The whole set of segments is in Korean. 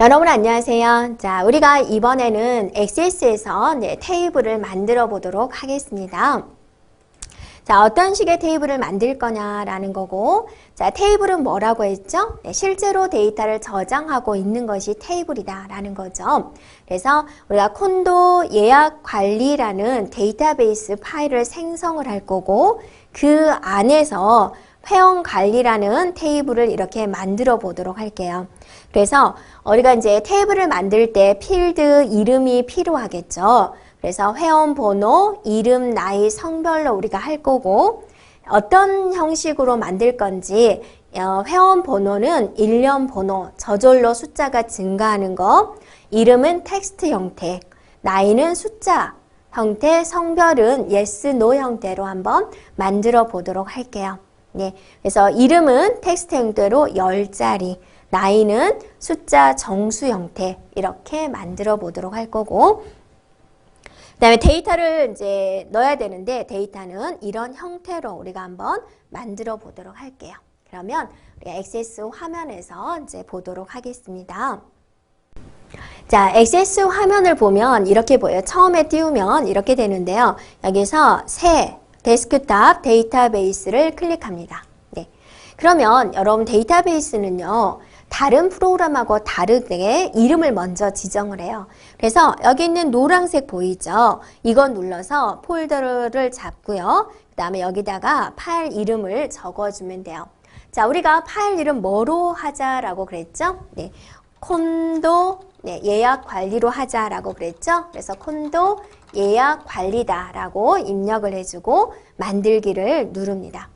여러분 안녕하세요. 자, 우리가 이번에는 XS에서 네, 테이블을 만들어 보도록 하겠습니다. 자, 어떤 식의 테이블을 만들 거냐라는 거고, 자, 테이블은 뭐라고 했죠? 네, 실제로 데이터를 저장하고 있는 것이 테이블이다라는 거죠. 그래서 우리가 콘도 예약 관리라는 데이터베이스 파일을 생성을 할 거고, 그 안에서 회원 관리라는 테이블을 이렇게 만들어 보도록 할게요. 그래서 우리가 이제 테이블을 만들 때 필드 이름이 필요하겠죠. 그래서 회원 번호, 이름, 나이, 성별로 우리가 할 거고 어떤 형식으로 만들 건지 어, 회원 번호는 일련 번호, 저절로 숫자가 증가하는 거, 이름은 텍스트 형태, 나이는 숫자 형태, 성별은 yes, no 형태로 한번 만들어 보도록 할게요. 네, 그래서 이름은 텍스트 형태로 10자리, 나이는 숫자 정수 형태 이렇게 만들어 보도록 할 거고 그다음에 데이터를 이제 넣어야 되는데 데이터는 이런 형태로 우리가 한번 만들어 보도록 할게요. 그러면 우리가 XS 화면에서 이제 보도록 하겠습니다. 자, XS 화면을 보면 이렇게 보여요. 처음에 띄우면 이렇게 되는데요. 여기서 새 데스크탑 데이터베이스를 클릭합니다. 네. 그러면 여러분 데이터베이스는요. 다른 프로그램하고 다르게 이름을 먼저 지정을 해요. 그래서 여기 있는 노란색 보이죠? 이건 눌러서 폴더를 잡고요. 그 다음에 여기다가 파일 이름을 적어주면 돼요. 자, 우리가 파일 이름 뭐로 하자라고 그랬죠? 네. 콘도 네, 예약 관리로 하자라고 그랬죠? 그래서 콘도 예약 관리다라고 입력을 해주고 만들기를 누릅니다.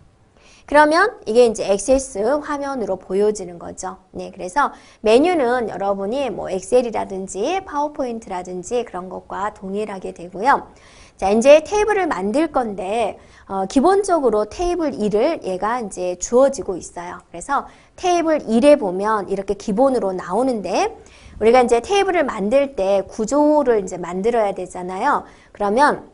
그러면 이게 이제 액세스 화면으로 보여지는 거죠. 네, 그래서 메뉴는 여러분이 뭐 엑셀이라든지 파워포인트라든지 그런 것과 동일하게 되고요. 자, 이제 테이블을 만들 건데 어, 기본적으로 테이블 1을 얘가 이제 주어지고 있어요. 그래서 테이블 1에 보면 이렇게 기본으로 나오는데 우리가 이제 테이블을 만들 때 구조를 이제 만들어야 되잖아요. 그러면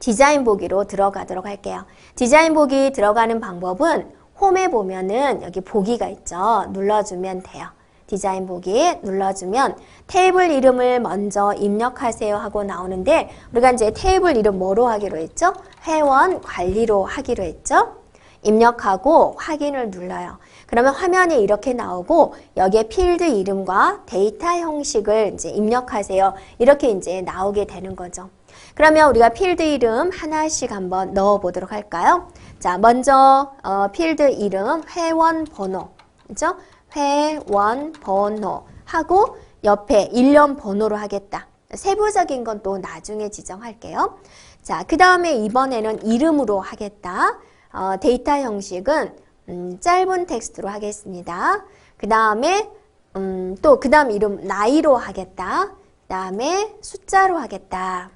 디자인 보기로 들어가도록 할게요. 디자인 보기 들어가는 방법은 홈에 보면은 여기 보기가 있죠. 눌러주면 돼요. 디자인 보기 눌러주면 테이블 이름을 먼저 입력하세요 하고 나오는데 우리가 이제 테이블 이름 뭐로 하기로 했죠? 회원 관리로 하기로 했죠? 입력하고 확인을 눌러요. 그러면 화면이 이렇게 나오고 여기에 필드 이름과 데이터 형식을 이제 입력하세요. 이렇게 이제 나오게 되는 거죠. 그러면 우리가 필드 이름 하나씩 한번 넣어 보도록 할까요? 자, 먼저 어, 필드 이름 회원 번호. 그죠? 회원 번호 하고 옆에 일련 번호로 하겠다. 세부적인 건 또 나중에 지정할게요. 자, 그 다음에 이번에는 이름으로 하겠다. 어, 데이터 형식은 음, 짧은 텍스트로 하겠습니다. 그 다음에 음, 또그 다음 이름 나이로 하겠다. 그 다음에 숫자로 하겠다.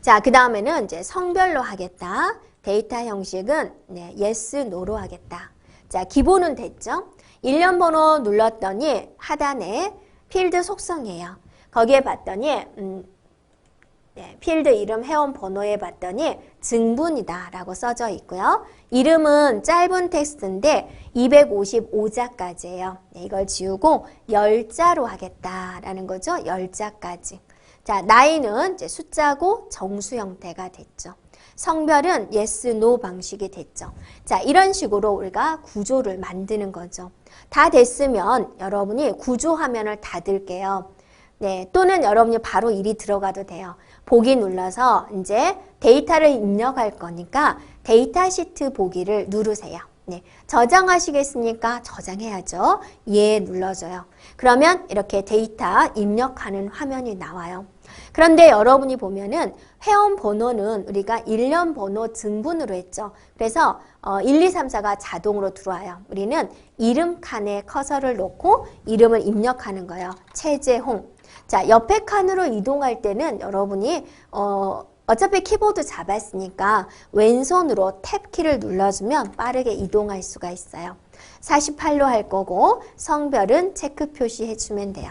자, 그 다음에는 이제 성별로 하겠다. 데이터 형식은 네, yes, no로 하겠다. 자, 기본은 됐죠? 일련 번호 눌렀더니 하단에 필드 속성이에요. 거기에 봤더니 음, 네, 필드 이름 회원 번호에 봤더니 증분이다 라고 써져 있고요. 이름은 짧은 텍스트인데 255자까지예요. 네, 이걸 지우고 10자로 하겠다라는 거죠. 10자까지. 자, 나이는 이제 숫자고 정수 형태가 됐죠. 성별은 yes, no 방식이 됐죠. 자, 이런 식으로 우리가 구조를 만드는 거죠. 다 됐으면 여러분이 구조 화면을 닫을게요. 네, 또는 여러분이 바로 일이 들어가도 돼요. 보기 눌러서 이제 데이터를 입력할 거니까 데이터 시트 보기를 누르세요. 네, 저장하시겠습니까? 저장해야죠. 예 눌러줘요. 그러면 이렇게 데이터 입력하는 화면이 나와요. 그런데 여러분이 보면은 회원 번호는 우리가 일련 번호 증분으로 했죠. 그래서 어, 1, 2, 3, 4가 자동으로 들어와요. 우리는 이름 칸에 커서를 놓고 이름을 입력하는 거예요. 최재홍. 자, 옆에 칸으로 이동할 때는 여러분이 어, 어차피 키보드 잡았으니까 왼손으로 탭키를 눌러주면 빠르게 이동할 수가 있어요. 48로 할 거고 성별은 체크 표시해주면 돼요.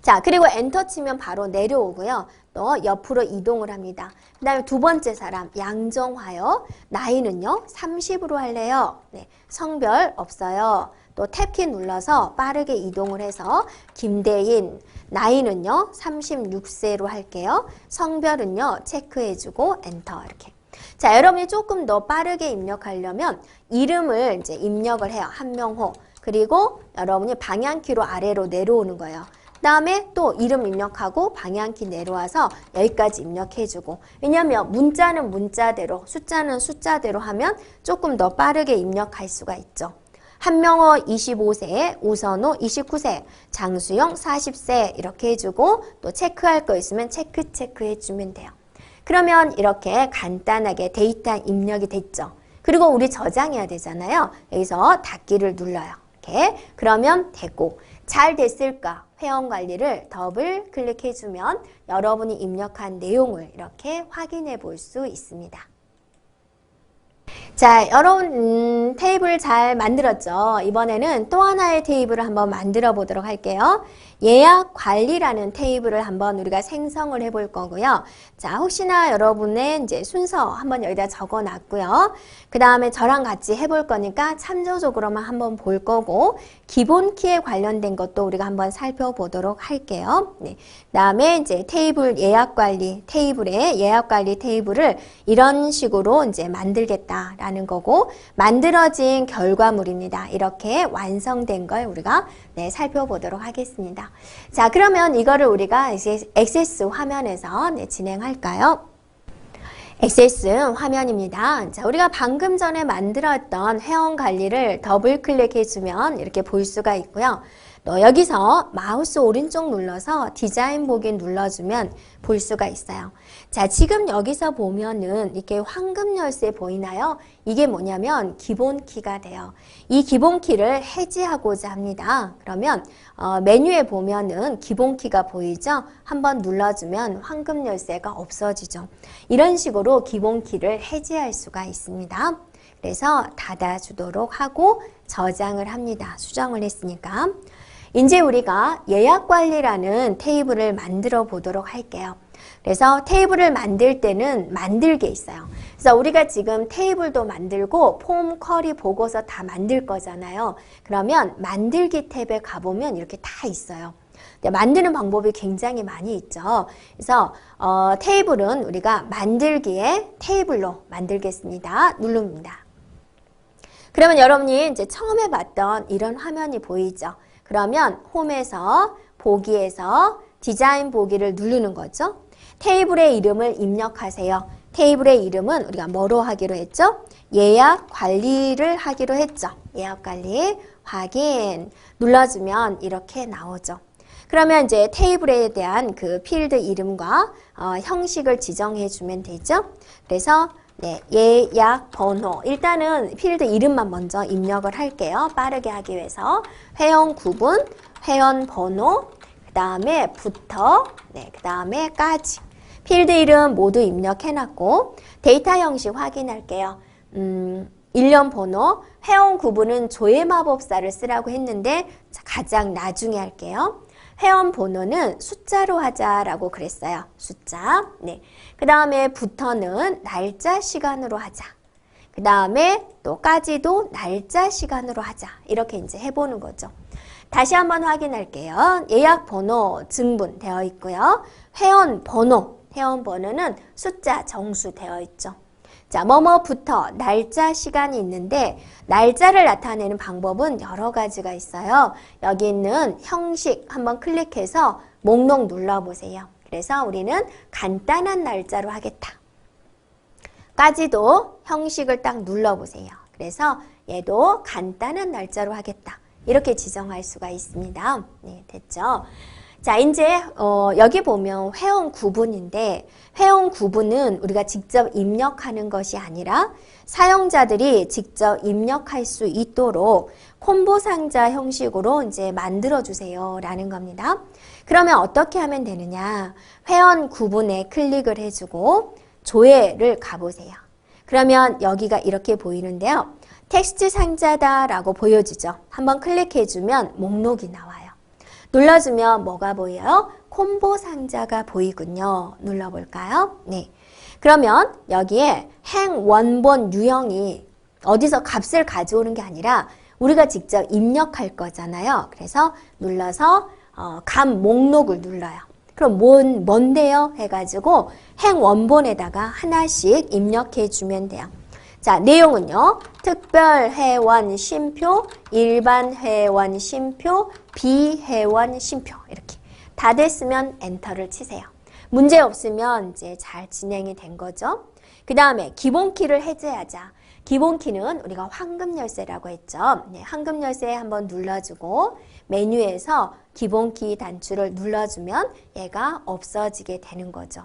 자, 그리고 엔터 치면 바로 내려오고요. 또 옆으로 이동을 합니다. 그 다음에 두 번째 사람 양정화요. 나이는요. 30으로 할래요. 네, 성별 없어요. 또 탭키 눌러서 빠르게 이동을 해서 김대인 나이는요 36세로 할게요. 성별은요 체크해주고 엔터 이렇게. 자 여러분이 조금 더 빠르게 입력하려면 이름을 이제 입력을 해요. 한명호 그리고 여러분이 방향키로 아래로 내려오는 거예요. 그다음에 또 이름 입력하고 방향키 내려와서 여기까지 입력해주고 왜냐하면 문자는 문자대로 숫자는 숫자대로 하면 조금 더 빠르게 입력할 수가 있죠. 한명호 25세, 우선호 29세, 장수영 40세 이렇게 해주고 또 체크할 거 있으면 체크 체크 해주면 돼요. 그러면 이렇게 간단하게 데이터 입력이 됐죠. 그리고 우리 저장해야 되잖아요. 여기서 닫기를 눌러요. 이렇게 그러면 되고 잘 됐을까 회원 관리를 더블 클릭해주면 여러분이 입력한 내용을 이렇게 확인해 볼 수 있습니다. 자, 여러분 음, 테이블 잘 만들었죠? 이번에는 또 하나의 테이블을 한번 만들어 보도록 할게요. 예약 관리라는 테이블을 한번 우리가 생성을 해볼 거고요. 자, 혹시나 여러분의 이제 순서 한번 여기다 적어 놨고요. 그 다음에 저랑 같이 해볼 거니까 참조적으로만 한번 볼 거고, 기본 키에 관련된 것도 우리가 한번 살펴보도록 할게요. 네. 그 다음에 이제 테이블 예약 관리, 테이블의 예약 관리 테이블을 이런 식으로 이제 만들겠다라는 거고, 만들어진 결과물입니다. 이렇게 완성된 걸 우리가 네, 살펴보도록 하겠습니다. 자, 그러면 이거를 우리가 이제 액세스 화면에서 네, 진행할까요? 액세스 화면입니다. 자, 우리가 방금 전에 만들었던 회원 관리를 더블 클릭해주면 이렇게 볼 수가 있고요. 또 여기서 마우스 오른쪽 눌러서 디자인 보기 눌러주면 볼 수가 있어요. 자, 지금 여기서 보면은 이렇게 황금 열쇠 보이나요? 이게 뭐냐면 기본 키가 돼요. 이 기본 키를 해지하고자 합니다. 그러면 어, 메뉴에 보면은 기본 키가 보이죠? 한번 눌러주면 황금 열쇠가 없어지죠. 이런 식으로 기본 키를 해지할 수가 있습니다. 그래서 닫아주도록 하고 저장을 합니다. 수정을 했으니까. 이제 우리가 예약 관리라는 테이블을 만들어 보도록 할게요. 그래서 테이블을 만들 때는 만들게 있어요. 그래서 우리가 지금 테이블도 만들고 폼, 쿼리, 보고서 다 만들 거잖아요. 그러면 만들기 탭에 가보면 이렇게 다 있어요. 만드는 방법이 굉장히 많이 있죠. 그래서 어, 테이블은 우리가 만들기에 테이블로 만들겠습니다. 누릅니다. 그러면 여러분이 이제 처음에 봤던 이런 화면이 보이죠. 그러면 홈에서 보기에서 디자인 보기를 누르는 거죠. 테이블의 이름을 입력하세요. 테이블의 이름은 우리가 뭐로 하기로 했죠? 예약 관리를 하기로 했죠. 예약 관리 확인 눌러주면 이렇게 나오죠. 그러면 이제 테이블에 대한 그 필드 이름과 어, 형식을 지정해 주면 되죠. 그래서 네, 예약 번호. 일단은 필드 이름만 먼저 입력을 할게요. 빠르게 하기 위해서. 회원 구분, 회원 번호, 그 다음에 부터, 네, 그 다음에 까지. 필드 이름 모두 입력해놨고, 데이터 형식 확인할게요. 음, 일련 번호, 회원 구분은 조회 마법사를 쓰라고 했는데, 가장 나중에 할게요. 회원 번호는 숫자로 하자라고 그랬어요. 숫자. 네. 그 다음에 부터는 날짜 시간으로 하자. 그 다음에 또까지도 날짜 시간으로 하자. 이렇게 이제 해보는 거죠. 다시 한번 확인할게요. 예약 번호 증분 되어 있고요. 회원 번호, 회원 번호는 숫자 정수 되어 있죠. 자, 뭐뭐부터 날짜 시간이 있는데 날짜를 나타내는 방법은 여러 가지가 있어요. 여기 있는 형식 한번 클릭해서 목록 눌러보세요. 그래서 우리는 간단한 날짜로 하겠다. 까지도 형식을 딱 눌러보세요. 그래서 얘도 간단한 날짜로 하겠다. 이렇게 지정할 수가 있습니다. 네, 됐죠? 자, 이제 어, 여기 보면 회원 구분인데 회원 구분은 우리가 직접 입력하는 것이 아니라 사용자들이 직접 입력할 수 있도록 콤보 상자 형식으로 이제 만들어 주세요 라는 겁니다. 그러면 어떻게 하면 되느냐? 회원 구분에 클릭을 해주고 조회를 가보세요. 그러면 여기가 이렇게 보이는데요. 텍스트 상자다라고 보여지죠. 한번 클릭해주면 목록이 나와요. 눌러주면 뭐가 보여요? 콤보 상자가 보이군요. 눌러볼까요? 네. 그러면 여기에 행 원본 유형이 어디서 값을 가져오는 게 아니라 우리가 직접 입력할 거잖아요. 그래서 눌러서 어, 감 목록을 눌러요. 그럼 뭔, 뭔데요? 해가지고 행 원본에다가 하나씩 입력해 주면 돼요. 자, 내용은요. 특별 회원 심표, 일반 회원 심표, 비회원 심표 이렇게 다 됐으면 엔터를 치세요. 문제 없으면 이제 잘 진행이 된 거죠. 그 다음에 기본키를 해제하자. 기본키는 우리가 황금 열쇠라고 했죠. 네, 황금 열쇠 한번 눌러주고 메뉴에서 기본키 단추를 눌러주면 얘가 없어지게 되는 거죠.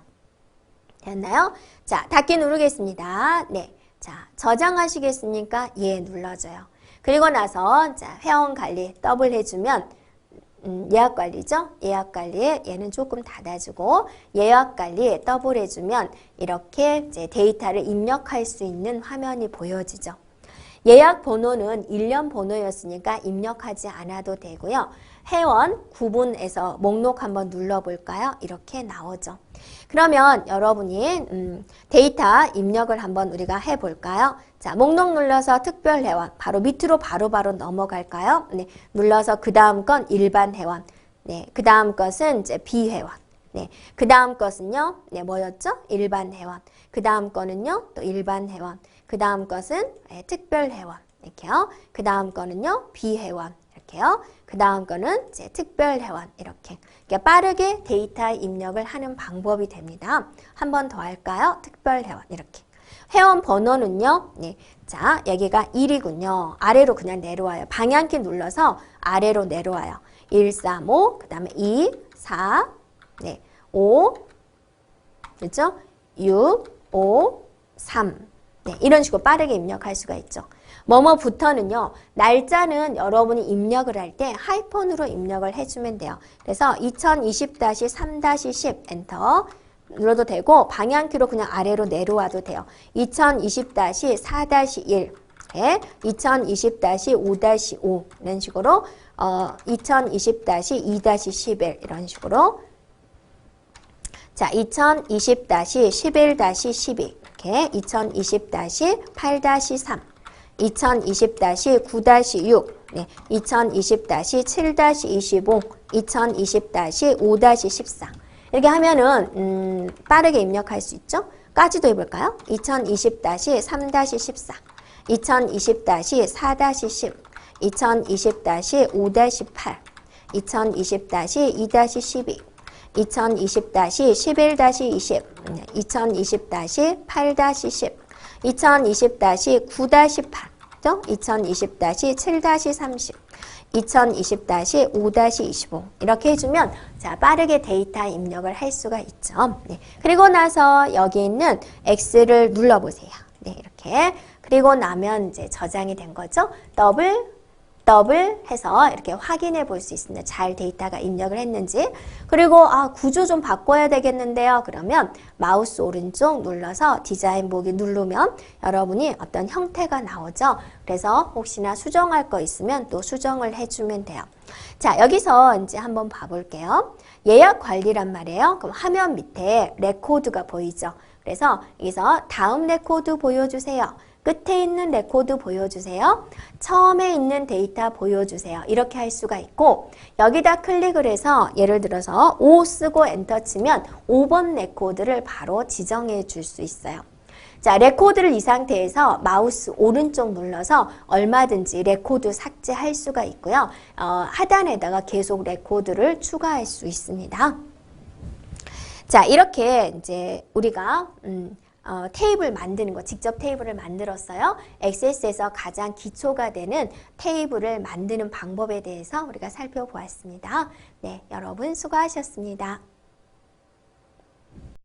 됐나요? 자, 닫기 누르겠습니다. 네. 자, 저장하시겠습니까? 예, 눌러줘요. 그리고 나서 자, 회원 관리 더블 해주면 음, 예약 관리죠. 예약 관리에 얘는 조금 닫아주고 예약 관리에 더블 해주면 이렇게 이제 데이터를 입력할 수 있는 화면이 보여지죠. 예약 번호는 1년 번호였으니까 입력하지 않아도 되고요. 회원 구분에서 목록 한번 눌러볼까요? 이렇게 나오죠. 그러면 여러분이 음, 데이터 입력을 한번 우리가 해볼까요? 자, 목록 눌러서 특별 회원 바로 밑으로 바로바로 바로 넘어갈까요? 네, 눌러서 그 다음 건 일반 회원, 네, 그 다음 것은 이제 비회원, 네, 그 다음 것은요, 네, 뭐였죠? 일반 회원. 그 다음 거는요, 또 일반 회원. 그 다음 것은 네, 특별 회원 이렇게요. 그 다음 거는요, 비회원 이렇게요. 그 다음 거는 이제 특별 회원 이렇게 그러니까 빠르게 데이터 입력을 하는 방법이 됩니다. 한 번 더 할까요? 특별 회원 이렇게. 회원 번호는요. 네. 자, 여기가 1이군요. 아래로 그냥 내려와요. 방향키 눌러서 아래로 내려와요. 1, 3, 5, 그 다음에 2, 4, 네, 5, 그렇죠? 6, 5, 3. 네, 이런 식으로 빠르게 입력할 수가 있죠. 뭐뭐부터는요. 날짜는 여러분이 입력을 할 때 하이폰으로 입력을 해주면 돼요. 그래서 2020-3-10 엔터 눌러도 되고 방향키로 그냥 아래로 내려와도 돼요. 2020-4-1 네, 2020-5-5 이런 식으로 어, 2020-2-11 이런 식으로 자, 2020-11-12 이렇게 2020-8-3 2020-9-6, 네, 2020-7-25, 2020-5-14 이렇게 하면은 음, 빠르게 입력할 수 있죠. 까지도 해볼까요? 2020-3-14, 2020-4-10, 2020-5-8, 2020-2-12, 2020-11-20, 2020-8-10, 2020-9-8, 2020-7-30, 2020-5-25 이렇게 해주면 자 빠르게 데이터 입력을 할 수가 있죠. 네. 그리고 나서 여기 있는 X를 눌러보세요. 네, 이렇게 그리고 나면 이제 저장이 된 거죠. 더블 더블 해서 이렇게 확인해 볼 수 있습니다. 잘 데이터가 입력을 했는지. 그리고 아, 구조 좀 바꿔야 되겠는데요. 그러면 마우스 오른쪽 눌러서 디자인 보기 누르면 여러분이 어떤 형태가 나오죠. 그래서 혹시나 수정할 거 있으면 또 수정을 해주면 돼요. 자, 여기서 이제 한번 봐볼게요. 예약 관리란 말이에요. 그럼 화면 밑에 레코드가 보이죠. 그래서 여기서 다음 레코드 보여주세요. 끝에 있는 레코드 보여주세요. 처음에 있는 데이터 보여주세요. 이렇게 할 수가 있고 여기다 클릭을 해서 예를 들어서 5 쓰고 엔터 치면 5번 레코드를 바로 지정해 줄 수 있어요. 자, 레코드를 이 상태에서 마우스 오른쪽 눌러서 얼마든지 레코드 삭제할 수가 있고요. 어, 하단에다가 계속 레코드를 추가할 수 있습니다. 자, 이렇게 이제 우리가 음, 어, 테이블 만드는 거, 직접 테이블을 만들었어요. 엑세스에서 가장 기초가 되는 테이블을 만드는 방법에 대해서 우리가 살펴보았습니다. 네, 여러분 수고하셨습니다.